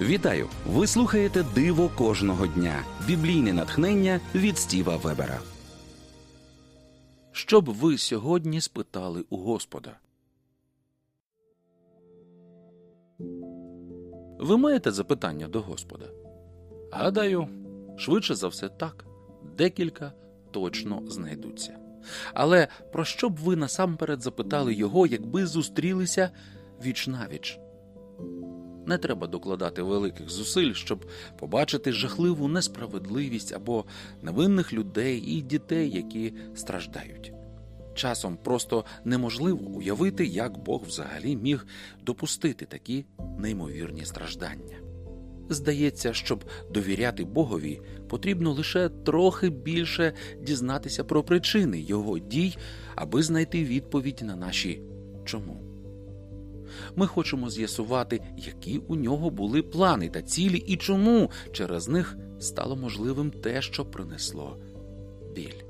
Вітаю! Ви слухаєте Диво кожного дня. Біблійне натхнення від Стіва Вебера. Що б ви сьогодні спитали у Господа? Ви маєте запитання до Господа? Гадаю, швидше за все так. Декілька точно знайдуться. Але про що б ви насамперед запитали його, якби зустрілися віч навіч? Не треба докладати великих зусиль, щоб побачити жахливу несправедливість або невинних людей і дітей, які страждають. Часом просто неможливо уявити, як Бог взагалі міг допустити такі неймовірні страждання. Здається, щоб довіряти Богові, потрібно лише трохи більше дізнатися про причини його дій, аби знайти відповідь на наші чому. Ми хочемо з'ясувати, які у нього були плани та цілі, і чому через них стало можливим те, що принесло біль.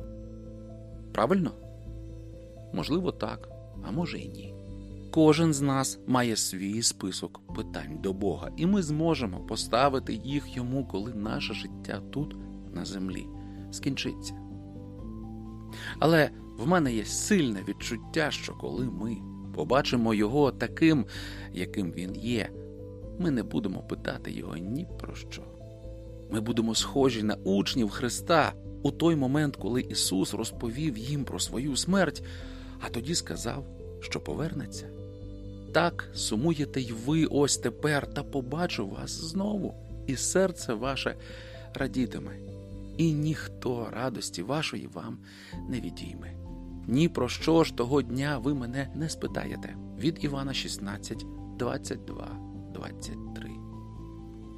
Правильно? Можливо, так, а може й ні. Кожен з нас має свій список питань до Бога, і ми зможемо поставити їх йому, коли наше життя тут, на землі, скінчиться. Але в мене є сильне відчуття, що коли ми побачимо його таким, яким він є, ми не будемо питати його ні про що. Ми будемо схожі на учнів Христа у той момент, коли Ісус розповів їм про свою смерть, а тоді сказав, що повернеться. Так сумуєте й ви ось тепер, та побачу вас знову, і серце ваше радітиме, і ніхто радості вашої вам не відійме. Ні про що ж того дня ви мене не спитаєте. Від Івана 16, 22, 23.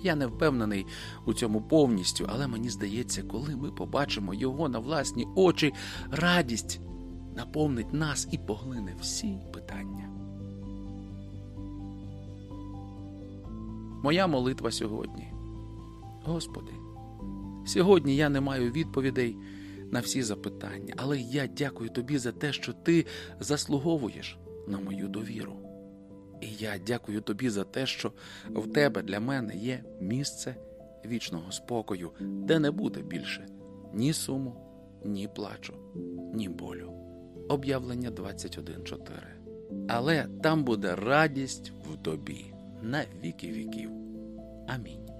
Я не впевнений у цьому повністю, але мені здається, коли ми побачимо його на власні очі, радість наповнить нас і поглине всі питання. Моя молитва сьогодні. Господи, сьогодні я не маю відповідей на всі запитання, але я дякую тобі за те, що ти заслуговуєш на мою довіру. І я дякую тобі за те, що в тебе для мене є місце вічного спокою, де не буде більше ні суму, ні плачу, ні болю. Об'явлення 21.4. Але там буде радість в тобі на віки віків. Амінь.